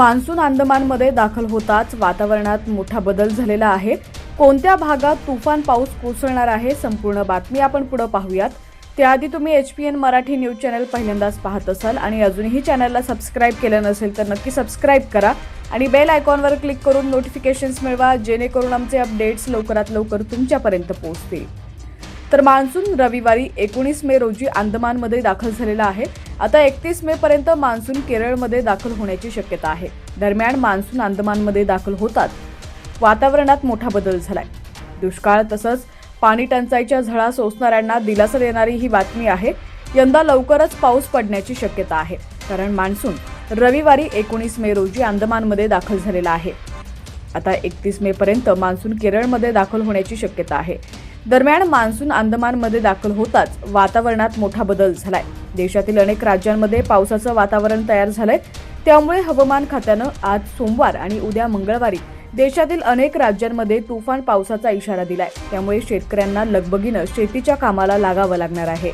Monsoon अंदमानमध्ये दाखल होताच वातावरणात मोठा बदल झालेला आहे. कोणत्या भागात तुफान पाऊस कोसळणार आहे संपूर्ण बातमी आपण पुढे पाहूयात. त्याआधी तुम्ही H P N Marathi news channel पहिल्यांदाच पाहत असाल आणि अजूनही चॅनलला सबस्क्राईब केलं नसेल तर नक्की सबस्क्राईब करा आणि बेल आयकॉनवर क्लिक करून नोटिफिकेशन्स मिळवा जेणेकरून आमचे अपडेट्स लवकरात लवकर तुमच्यापर्यंत पोहोचतील. तर मान्सून रविवारी एकोणीस मे रोजी अंदमानमध्ये दाखल झालेला आहे. आता एकतीस मे पर्यंत मान्सून केरळमध्ये दाखल होण्याची शक्यता आहे. दरम्यान मान्सून अंदमानमध्ये दाखल होतात. वातावरणात मोठा बदल झालाय. दुष्काळ तसंच पाणी टंचाईच्या झळा सोसणाऱ्यांना दिलासा देणारी ही बातमी आहे. यंदा लवकरच पाऊस पडण्याची शक्यता आहे. कारण मान्सून रविवारी एकोणीस मे रोजी अंदमानमध्ये दाखल झालेला आहे. आता एकतीस मे पर्यंत मान्सून केरळमध्ये दाखल होण्याची शक्यता आहे. दरम्यान मान्सून अंदमानमध्ये दाखल होताच वातावरणात मोठा बदल झालाय. देशातील अनेक राज्यांमध्ये पावसाचं वातावरण तयार झालंय. त्यामुळे हवामान खात्यानं आज सोमवार आणि उद्या मंगळवारी देशातील अनेक राज्यांमध्ये तुफान पावसाचा इशारा दिलाय. त्यामुळे शेतकऱ्यांना लगबगीनं शेतीच्या कामाला लागावं लागणार आहे.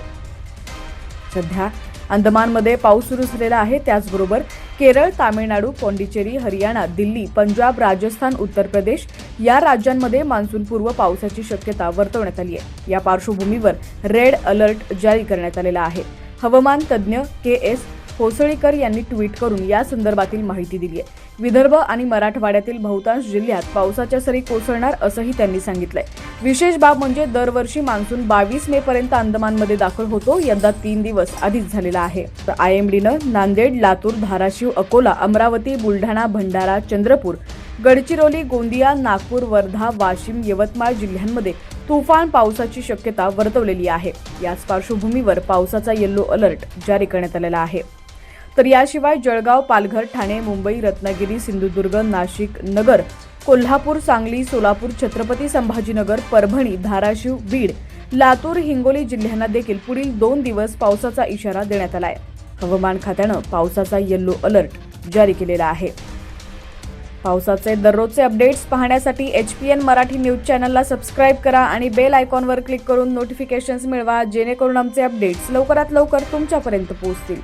सध्या अंदमानमध्ये पाऊस सुरू झालेला आहे. त्याचबरोबर केरळ तामिळनाडू पॉंडिचेरी हरियाणा दिल्ली पंजाब राजस्थान उत्तर प्रदेश या राज्यांमध्ये मान्सूनपूर्व पावसाची शक्यता वर्तवण्यात आली आहे. या पार्श्वभूमीवर रेड अलर्ट जारी करण्यात आलेला आहे. हवामान तज्ज्ञ के एस होसळीकर यांनी ट्विट करून या संदर्भातील माहिती दिली आहे. विदर्भ आणि मराठवाड्यातील बहुतांश जिल्ह्यात पावसाच्या सरी कोसळणार असंही त्यांनी सांगितलंय. विशेष बाब म्हणजे दरवर्षी मान्सून बावीस मे पर्यंत अंदमानमध्ये दाखल होतो. यंदा तीन दिवस आधीच झालेला आहे. तर आय एम डीनं नांदेड लातूर धाराशिव अकोला अमरावती बुलढाणा भंडारा चंद्रपूर गडचिरोली गोंदिया नागपूर वर्धा वाशिम यवतमाळ जिल्ह्यांमध्ये तुफान पावसाची शक्यता वर्तवलेली आहे. याच पार्श्वभूमीवर पावसाचा येल्लो अलर्ट जारी करण्यात आलेला आहे. तर याशिवाय जळगाव पालघर ठाणे मुंबई रत्नागिरी सिंधुदुर्ग नाशिक नगर कोल्हापूर सांगली सोलापूर छत्रपती संभाजीनगर परभणी धाराशिव बीड लातूर हिंगोली जिल्ह्यांना देखील पुढील दोन दिवस पावसाचा इशारा देण्यात आला आहे हवामान खात्यानं पावसाचा येल्लो अलर्ट जारी केलेला आहे. पावसाचे दररोजचे अपडेट्स पाहण्यासाठी H P N Marathi news चॅनलला सबस्क्राईब करा आणि बेल आयकॉनवर क्लिक करून नोटिफिकेशन्स मिळवा जेणेकरून आमचे अपडेट्स लवकरात लवकर तुमच्यापर्यंत पोहोचतील.